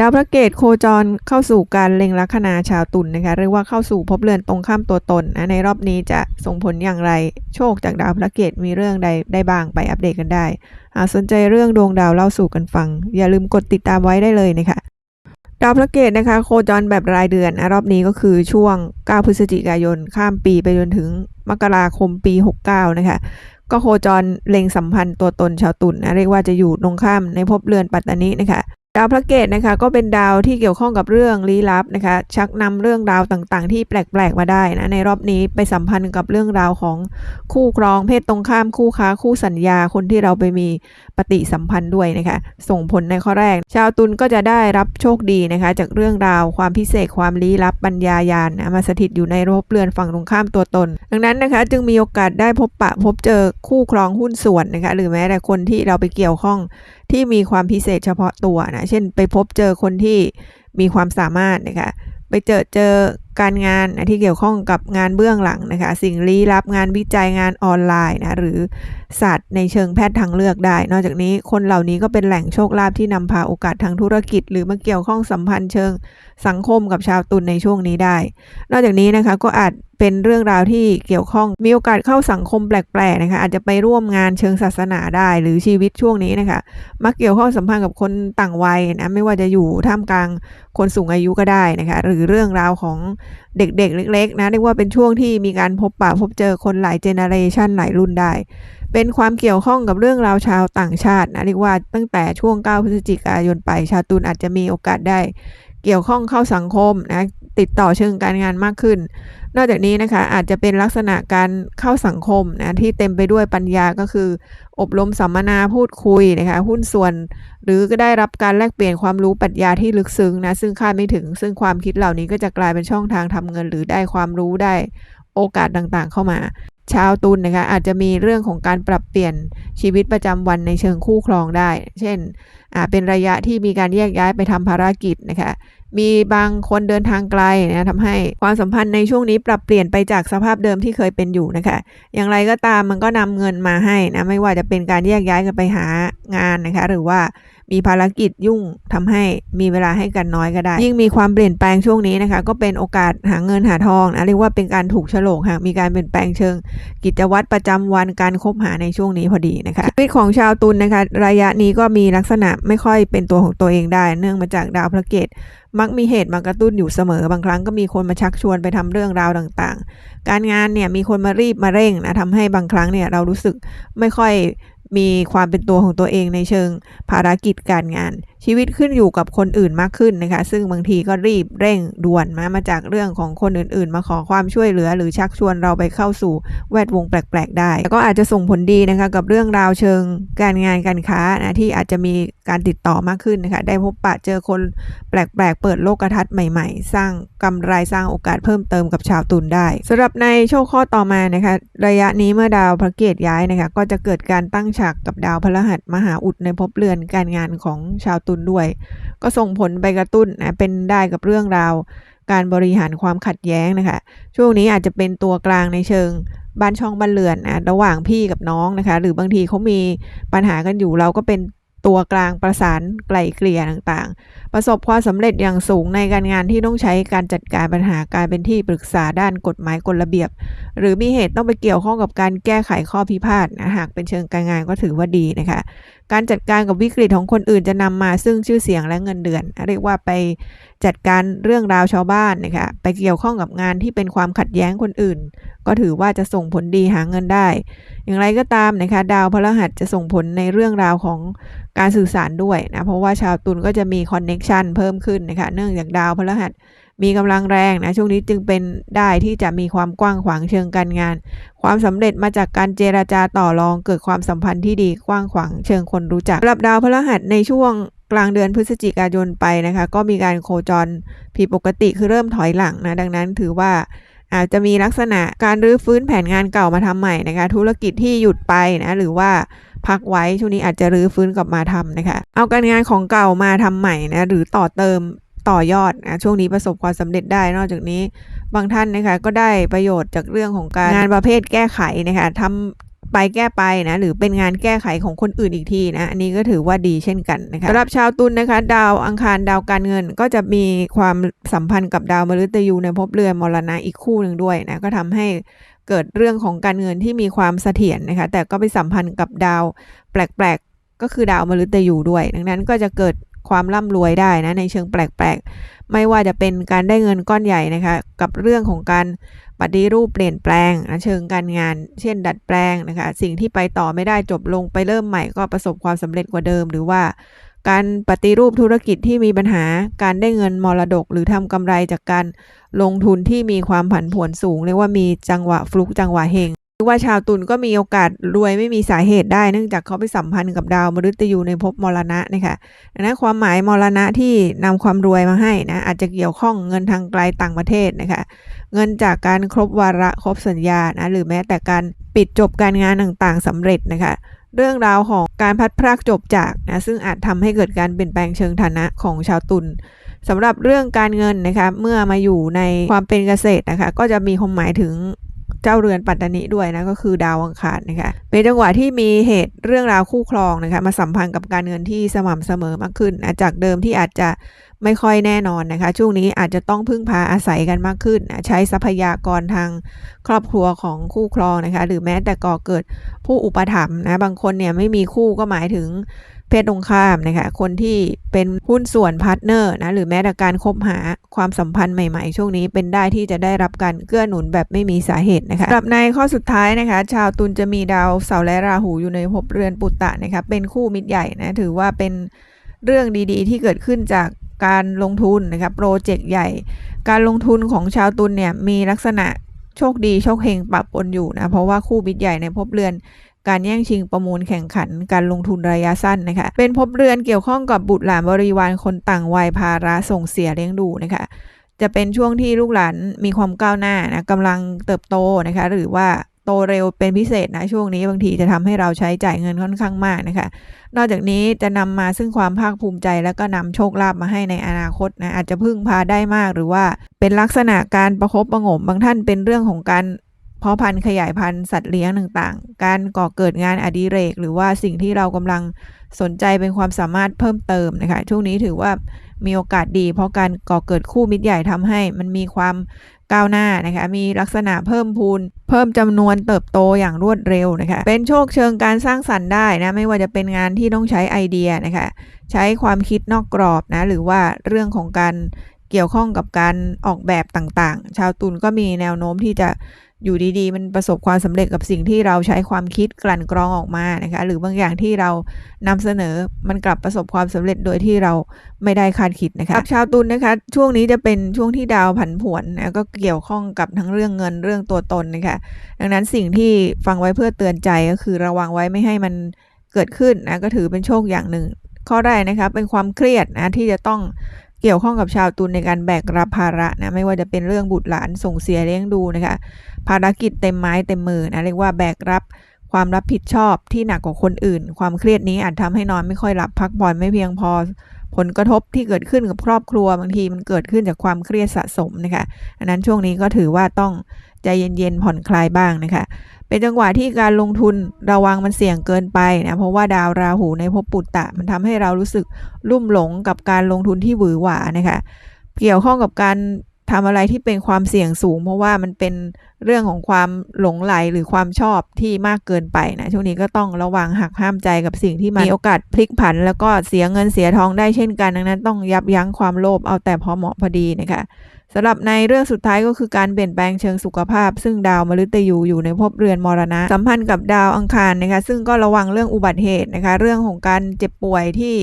ดาวพระเกตโคจรเข้าสู่การเล็งลัคนาชาวตุลนนะคะเรียกว่าเข้าสู่ภพเรือนตรงข้ามตัวตนนะในรอบนี้จะส่งผลอย่างไร โชคจากดาวพระเกตมีเรื่องใดได้บ้างไปอัปเดตกันได้หากสนใจเรื่องดวงดาวเล่าสู่กันฟัง อย่าลืมกดติดตามไว้ได้เลยนะคะดาวพระเกตนะคะโคจรแบบรายเดือนนะรอบนี้ก็คือช่วง 9 พฤศจิกายน ข้ามปีไปจนถึงมกราคมปี 69 นะคะก็โคจรเล็งสัมพันธ์ตัวตนชาวตุลนนะเรียกว่าจะอยู่ตรงข้ามในภพเรือนปัตตานีนะคะ ดาวพระเกตนะคะก็เป็นดาวที่เกี่ยวข้องกับเรื่องลี้ลับนะคะ ชักนำเรื่องราวต่างๆ ที่แปลกๆมาได้นะในรอบนี้ไปสัมพันธ์กับเรื่องราวของคู่ครองเพศตรงข้ามคู่ค้าคู่สัญญาคนที่เราไปมีปฏิสัมพันธ์ด้วยนะคะ ส่งผลในข้อแรก ชาวตุลก็จะได้รับโชคดีนะคะ จากเรื่องราวความพิเศษความลี้ลับปัญญายาณนะมาสถิตอยู่ในภพเรือนฝั่งตรงข้ามตัวตน ดังนั้นนะคะ จึงมีโอกาสได้พบปะพบเจอคู่ครองหุ้นส่วนนะคะหรือแม้แต่คนที่เราไปเกี่ยวข้อง ที่มีความพิเศษเฉพาะตัวนะ เช่นไปพบเจอคนที่มีความสามารถนะคะ ไปเจอเจอ การงานนะที่เกี่ยวข้องกับงานเบื้องหลังนะคะ สิ่งลี้ลับงานวิจัยงานออนไลน์นะหรือศาสตร์ในเชิงแพทย์ทางเลือกได้ นอกจากนี้คนเหล่านี้ก็เป็นแหล่งโชคลาภที่นำพาโอกาสทางธุรกิจ หรือมาเกี่ยวข้องสัมพันธ์เชิงสังคมกับชาวตุลในช่วงนี้ได้ นอกจากนี้นะคะก็อาจเป็นเรื่องราวที่เกี่ยวข้องมีโอกาสเข้าสังคมแปลกๆนะคะอาจจะไปร่วมงานเชิงศาสนาได้ หรือชีวิตช่วงนี้นะคะมักเกี่ยวข้องสัมพันธ์กับคนต่างวัยนะไม่ว่าจะอยู่ท่ามกลางคนสูงอายุก็ได้นะคะหรือเรื่องราวของเด็กๆ เล็ก ๆ นะเรียกว่าเป็นช่วงที่มีการพบปะพบเจอคนหลายเจเนอเรชันหลายรุ่นได้ เป็นความเกี่ยวข้องกับเรื่องราวชาวต่างชาตินะเรียกว่าตั้งแต่ช่วง 9 พฤศจิกายนไป ชาวตุนอาจจะมีโอกาสได้ เกี่ยวข้องเข้าสังคมนะติดต่อเชิงการงานมากขึ้น นอกจากนี้นะคะอาจจะเป็นลักษณะการเข้าสังคมนะที่เต็มไปด้วยปัญญาก็คือ อบรมสัมมนาพูดคุยนะคะหุ้นส่วน หรือก็ได้รับการแลกเปลี่ยนความรู้ปรัชญาที่ลึกซึ้งนะซึ่งคาดไม่ถึง ซึ่งความคิดเหล่านี้ก็จะกลายเป็นช่องทางทำเงิน หรือได้ความรู้ได้โอกาสต่างๆ เข้ามา ชาวตุลนะคะอาจจะมีเรื่องของการปรับเปลี่ยนชีวิตประจำวันในเชิงคู่ครองได้ เช่นเป็นระยะที่มีการแยกย้ายไปทำภารกิจนะคะ มีบางคนเดินทางไกลนะทำให้ความสัมพันธ์ในช่วงนี้ปรับเปลี่ยนไปจากสภาพเดิมที่เคยเป็นอยู่นะคะ อย่างไรก็ตามมันก็นำเงินมาให้นะไม่ว่าจะเป็นการแยกย้ายกันไปหางานนะคะ หรือว่า มีภารกิจยุ่งทำให้มีเวลาให้กันน้อยก็ได้ ยิ่งมีความเปลี่ยนแปลงช่วงนี้นะคะ ก็เป็นโอกาสหาเงินหาทองนะเรียกว่าเป็นการถูกฉลกหากมีการเปลี่ยนแปลงเชิง กิจวัตรประจำวันการคบหาในช่วงนี้พอดีนะคะชีวิตของชาวตุลนนะคะ ระยะนี้ก็มีลักษณะไม่ค่อยเป็นตัวของตัวเองได้ เนื่องมาจากดาวพระเกตมักมีเหตุมากระตุ้นอยู่เสมอ บางครั้งก็มีคนมาชักชวนไปทำเรื่องราวต่าง ๆ การงานเนี่ยมีคนมารีบมาเร่งนะทำให้บางครั้งเนี่ยเรารู้สึกไม่ค่อย มีความเป็นตัวของตัวเองในเชิงภารกิจการงาน ชีวิตขึ้นอยู่กับคนอื่นมากขึ้นนะคะ ซึ่งบางทีก็รีบเร่งด่วนมามาจากเรื่องของคนอื่นๆ มาขอความช่วยเหลือ หรือชักชวนเราไปเข้าสู่แวดวงแปลก ๆ ได้แล้วก็อาจจะส่งผลดีนะคะกับเรื่องราวเชิงการงานการค้านะที่อาจจะมีการติดต่อมากขึ้นนะคะได้พบปะเจอคนแปลก ๆ เปิดโลกทัศน์ใหม่ ๆ สร้างกำไรสร้างโอกาสเพิ่มเติมกับชาวตุลได้สำหรับในโชคข้อต่อมานะคะระยะนี้เมื่อดาวพระเกตย้ายนะคะก็จะเกิดการตั้งฉากกับดาวพฤหัสมหาอุดในภพเรือนการงานของชาวตุลด้วย ก็ส่งผลไปกระตุ้นนะเป็นได้กับเรื่องราว การบริหารความขัดแย้งนะคะ ช่วงนี้อาจจะเป็นตัวกลางในเชิงบ้านช่องบ้านเรือนนะระหว่างพี่กับน้องนะคะ หรือบางทีเขามีปัญหากันอยู่เราก็เป็น ตัวกลางประสานไกล่เกลี่ยต่างๆ ประสบความสำเร็จอย่างสูงในการงานที่ต้องใช้การจัดการปัญหาการเป็นที่ปรึกษาด้านกฎหมายกฎระเบียบ หรือมีเหตุต้องไปเกี่ยวข้องกับการแก้ไขข้อพิพาทนะหากเป็นเชิงการงานก็ถือว่าดีนะคะ การจัดการกับวิกฤตของคนอื่นจะนำมาซึ่งชื่อเสียงและเงินเดือน เรียกว่าไป จัดการเรื่องราวชาวบ้านนะคะไปเกี่ยวข้องกับงานที่เป็นความขัดแย้งคนอื่น ก็ถือว่าจะส่งผลดีหาเงินได้ อย่างไรก็ตามนะคะดาวพฤหัสจะส่งผลในเรื่องราวของการสื่อสารด้วยนะเพราะว่าชาวตุลก็จะมีคอนเน็ชันเพิ่มขึ้นนะคะเนื่องจากดาวพฤหัสมีกำลังแรงนะช่วงนี้จึงเป็นได้ที่จะมีความกว้างขวางเชิงการงาน ความสำเร็จมาจากการเจราจาต่อรองเกิดความสัมพันธ์ที่ดีกว้างขวางเชิงคนรู้จักสำหรับดาวพฤหัสในช่วง กลางเดือนพฤศจิกายนไปนะคะ ก็มีการโคจรผิดปกติคือเริ่มถอยหลังนะดังนั้นถือว่าอาจจะมีลักษณะการรื้อฟื้นแผนงานเก่ามาทำใหม่นะคะ ธุรกิจที่หยุดไปนะหรือว่าพักไว้ช่วงนี้อาจจะรื้อฟื้นกลับมาทำนะคะ เอาการงานของเก่ามาทำใหม่นะหรือต่อเติมต่อยอดนะช่วงนี้ประสบความสำเร็จได้ นอกจากนี้บางท่านนะคะก็ได้ประโยชน์จากเรื่องของการงานประเภทแก้ไขนะคะทำ ไปแก้ไปนะหรือเป็นงานแก้ไขของคนอื่นอีกทีนะอันนี้ก็ถือว่าดีเช่นกันนะคะสำหรับชาวตุลนะคะ ดาวอังคารดาวการเงินก็จะมีความสัมพันธ์กับดาวมฤตยูในภพเรือนมรณะอีกคู่หนึ่งด้วยนะก็ทำให้เกิดเรื่องของการเงินที่มีความเสถียรนะคะ แต่ก็ไปสัมพันธ์กับดาวแปลกๆก็คือดาวมฤตยูด้วย ดังนั้นก็จะเกิด ความร่ำรวยได้นะในเชิงแปลกๆ ไม่ว่าจะเป็นการได้เงินก้อนใหญ่นะคะกับเรื่องของการปฏิรูปเปลี่ยนแปลงนะเชิงการงาน เช่น ดัดแปลงนะคะสิ่งที่ไปต่อไม่ได้จบลงไปเริ่มใหม่ก็ประสบความสำเร็จกว่าเดิม หรือว่า การปฏิรูปธุรกิจที่มีปัญหา การได้เงินมรดก หรือทำกำไรจากการลงทุนที่มีความผันผวนสูง เรียกว่ามีจังหวะฟลุกจังหวะเฮง หรือว่าชาวตุลก็มีโอกาสรวยไม่มีสาเหตุได้เนื่องจากเขาไปสัมพันธ์กับดาวมฤตยูในภพมรณะนะคะดังนั้นความหมายมรณะที่นำความรวยมาให้นะอาจจะเกี่ยวข้องเงินทางไกลต่างประเทศนะคะเงินจากการครบวาระครบสัญญานะหรือแม้แต่การปิดจบการงานต่างๆสำเร็จนะคะเรื่องราวของการพัดพรากจบจากนะซึ่งอาจทำให้เกิดการเปลี่ยนแปลงเชิงฐานะของชาวตุลสำหรับเรื่องการเงินนะคะเมื่อมาอยู่ในความเป็นเกษตรนะคะก็จะมีความหมายถึง เจ้าเรือนปัตตานีด้วยนะก็คือดาวอังคารนะคะเป็นจังหวะที่มีเหตุเรื่องราวคู่ครองนะคะมาสัมพันธ์กับการเงินที่สม่ำเสมอมากขึ้นนะจากเดิมที่อาจจะไม่ค่อยแน่นอนนะคะ ช่วงนี้อาจจะต้องพึ่งพาอาศัยกันมากขึ้นนะใช้ทรัพยากรทางครอบครัวของคู่ครองนะคะ หรือแม้แต่ก่อเกิดผู้อุปถัมภ์นะบางคนเนี่ยไม่มีคู่ก็หมายถึง เพศตรงข้ามนะคะคนที่เป็นหุ้นส่วนพาร์ทเนอร์นะหรือแม้แต่การคบหาความสัมพันธ์ใหม่ๆ ช่วงนี้เป็นได้ที่จะได้รับการเกื้อหนุนแบบไม่มีสาเหตุนะคะสำหรับในข้อสุดท้ายนะคะ ชาวตุลจะมีดาวเสาร์และราหูอยู่ในภพเรือนปุตตะนะคะเป็นคู่มิตรใหญ่นะถือว่าเป็นเรื่องดีๆ ที่เกิดขึ้นจากการลงทุนนะคะโปรเจกต์ใหญ่ การลงทุนของชาวตุลเนี่ยมีลักษณะโชคดีโชคเฮงปะปนอยู่นะเพราะว่าคู่มิตรใหญ่ในภพเรือน การแย่งชิงประมูลแข่งขันการลงทุนระยะสั้นนะคะ เป็นภพเรือนเกี่ยวข้องกับบุตรหลานบริวารคนต่างวัยภาระส่งเสียเลี้ยงดูนะคะจะเป็นช่วงที่ลูกหลานมีความก้าวหน้านะกำลังเติบโตนะคะ หรือว่าโตเร็วเป็นพิเศษนะช่วงนี้บางทีจะทำให้เราใช้จ่ายเงินค่อนข้างมากนะคะ นอกจากนี้จะนำมาซึ่งความภาคภูมิใจ แล้วก็นำโชคลาภมาให้ในอนาคตนะอาจจะพึ่งพาได้มากหรือว่าเป็นลักษณะการประคบประหงมบางท่านเป็นเรื่องของการ เพาะพันธุ์ขยายพันธุ์สัตว์เลี้ยงต่างๆ การก่อเกิดงานอดิเรก หรือว่าสิ่งที่เรากำลังสนใจเป็นความสามารถเพิ่มเติมนะคะ ช่วงนี้ถือว่ามีโอกาสดี เพราะการก่อเกิดคู่มิตรใหญ่ทำให้มันมีความก้าวหน้านะคะ มีลักษณะเพิ่มพูน เพิ่มจำนวนเติบโตอย่างรวดเร็วนะคะ เป็นโชคเชิงการสร้างสรรค์ได้นะ ไม่ว่าจะเป็นงานที่ต้องใช้ไอเดียนะคะ ใช้ความคิดนอกกรอบนะ หรือว่าเรื่องของการเกี่ยวข้องกับการออกแบบต่างๆ ชาวตุลก็มีแนวโน้มที่จะ อยู่ดีๆ มันประสบความสำเร็จกับสิ่งที่เราใช้ความคิดกลั่นกรองออกมานะคะ หรือบางอย่างที่เรานำเสนอมันกลับประสบความสำเร็จโดยที่เราไม่ได้คาดคิดนะคะชาวตุลนะคะ ช่วงนี้จะเป็นช่วงที่ดาวผันผวนนะก็เกี่ยวข้องกับทั้งเรื่องเงินเรื่องตัวตนนะคะ ดังนั้นสิ่งที่ฟังไว้เพื่อเตือนใจก็คือระวังไว้ไม่ให้มันเกิดขึ้นนะก็ถือเป็นโชคอย่างหนึ่งข้อแรกนะคะเป็นความเครียดนะที่จะต้อง เกี่ยวข้องกับชาวตุลในการแบกรับภาระนะไม่ว่าจะเป็นเรื่องบุตรหลานส่งเสียเลี้ยงดูนะคะภารกิจเต็มไม้เต็มมือนะเรียกว่าแบกรับความรับผิดชอบที่หนักกว่าคนอื่น ความเครียดนี้อาจทำให้นอนไม่ค่อยหลับพักผ่อนไม่เพียงพอ ผลกระทบที่เกิดขึ้นกับครอบครัวบางทีมันเกิดขึ้นจากความเครียดสะสมนะคะอันนั้นช่วงนี้ก็ถือว่าต้อง ใจเย็นๆผ่อนคลายบ้างนะคะเป็นจังหวะที่การลงทุนระวังมันเสี่ยงเกินไปนะเพราะว่าดาวราหูในภพปุตตะ มันทำให้เรารู้สึกลุ่มหลงกับการลงทุนที่หวือหวานะคะเกี่ยวข้องกับการทำอะไรที่เป็นความเสี่ยงสูง เพราะว่ามันเป็นเรื่องของความหลงไหลหรือความชอบที่มากเกินไปนะช่วงนี้ก็ต้องระวังหักห้ามใจกับสิ่งที่มีโอกาสพลิกผัน แล้วก็เสียเงินเสียทองได้เช่นกันดังนั้นต้องยับยั้งความโลภเอาแต่พอเหมาะพอดีนะคะ สำหรับในเรื่องสุดท้ายก็คือการเปลี่ยนแปลงเชิงสุขภาพ ซึ่งดาวมฤตยูอยู่ในภพเรือนมรณะ สัมพันธ์กับดาวอังคารนะคะซึ่งก็ระวังเรื่องอุบัติเหตุนะคะเรื่องของการเจ็บป่วยที่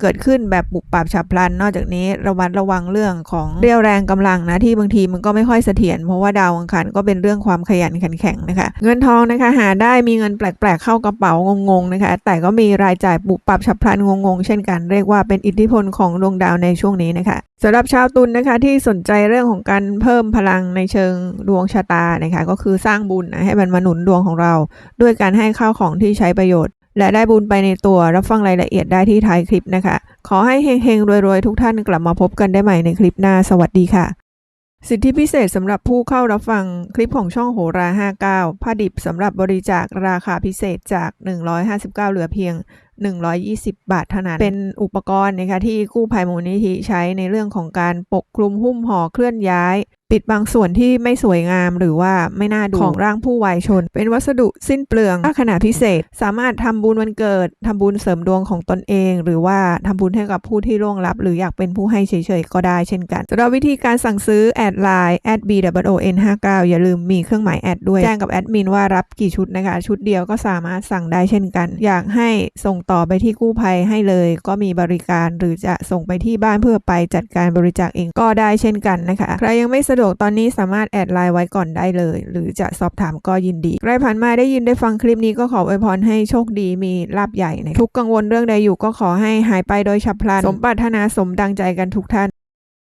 เกิดขึ้นแบบปุบปับฉับพลัน นอกจากนี้ระมัดระวังเรื่องของเรี่ยวแรงกำลังนะที่บางทีมันก็ไม่ค่อยเสถียรเพราะว่าดาวอังคารก็เป็นเรื่องความขยันขันแข็งนะคะ เงินทองนะคะหาได้มีเงินแปลกๆเข้ากระเป๋างงๆนะคะ แต่ก็มีรายจ่ายปุบปับฉับพลันงงๆ เช่นกันเรียกว่าเป็นอิทธิพลของดวงดาวในช่วงนี้นะคะสำหรับชาวตุลนนะคะที่สนใจเรื่องของการเพิ่มพลังในเชิงดวงชะตานะคะก็คือสร้างบุญนะให้มันมาหนุนดวงของเรา ด้วยการให้ข้าวของที่ใช้ประโยชน์ และได้บุญไปในตัวรับฟังรายละเอียดได้ที่ท้ายคลิปนะคะ ขอให้เฮงๆรวยๆ ทุกท่านกลับมาพบกันได้ใหม่ในคลิปหน้าสวัสดีค่ะ สิทธิพิเศษสำหรับผู้เข้ารับฟังคลิปของช่องโหรา 59ผ้าดิบสำหรับบริจาคราคาพิเศษจาก 159 เหลือเพียง 120 บาทเท่านั้น เป็นอุปกรณ์นะคะที่กู้ภัยมูลนิธิใช้ในเรื่องของการปกคลุมหุ้มห่อเคลื่อนย้าย ปิดบางส่วนที่ไม่สวยงามหรือว่าไม่น่าดูของร่างผู้วายชน เป็นวัสดุสิ้นเปลืองค่าขนาดพิเศษ สามารถทำบุญวันเกิดทำบุญเสริมดวงของตนเอง หรือว่าทำบุญให้กับผู้ที่ล่วงลับ หรืออยากเป็นผู้ให้เฉยๆก็ได้เช่นกันสำหรับวิธีการสั่งซื้อแอดไลน์ at b w o n 5 9อย่าลืมมีเครื่องหมายแอดด้วยแจ้งกับแอดมินว่ารับกี่ชุดนะคะชุดเดียวก็สามารถสั่งได้เช่นกัน อยากให้ส่งต่อไปที่กู้ภัยให้เลย ก็มีบริการหรือจะส่งไปที่บ้านเพื่อไปจัดการบริจาคเองก็ได้เช่นกันนะคะใครยังไม่สะดวกตอนนี้สามารถแอดไลน์ไว้ก่อนได้เลย หรือจะสอบถามก็ยินดีใครผ่านมาได้ยินได้ฟังคลิปนี้ก็ขออวยพรให้โชคดีมีลาบใหญ่ในทุกกังวลเรื่องใดอยู่ก็ขอให้หายไปโดยฉับพลัน สมปรารถนาสมดังใจกันทุกท่าน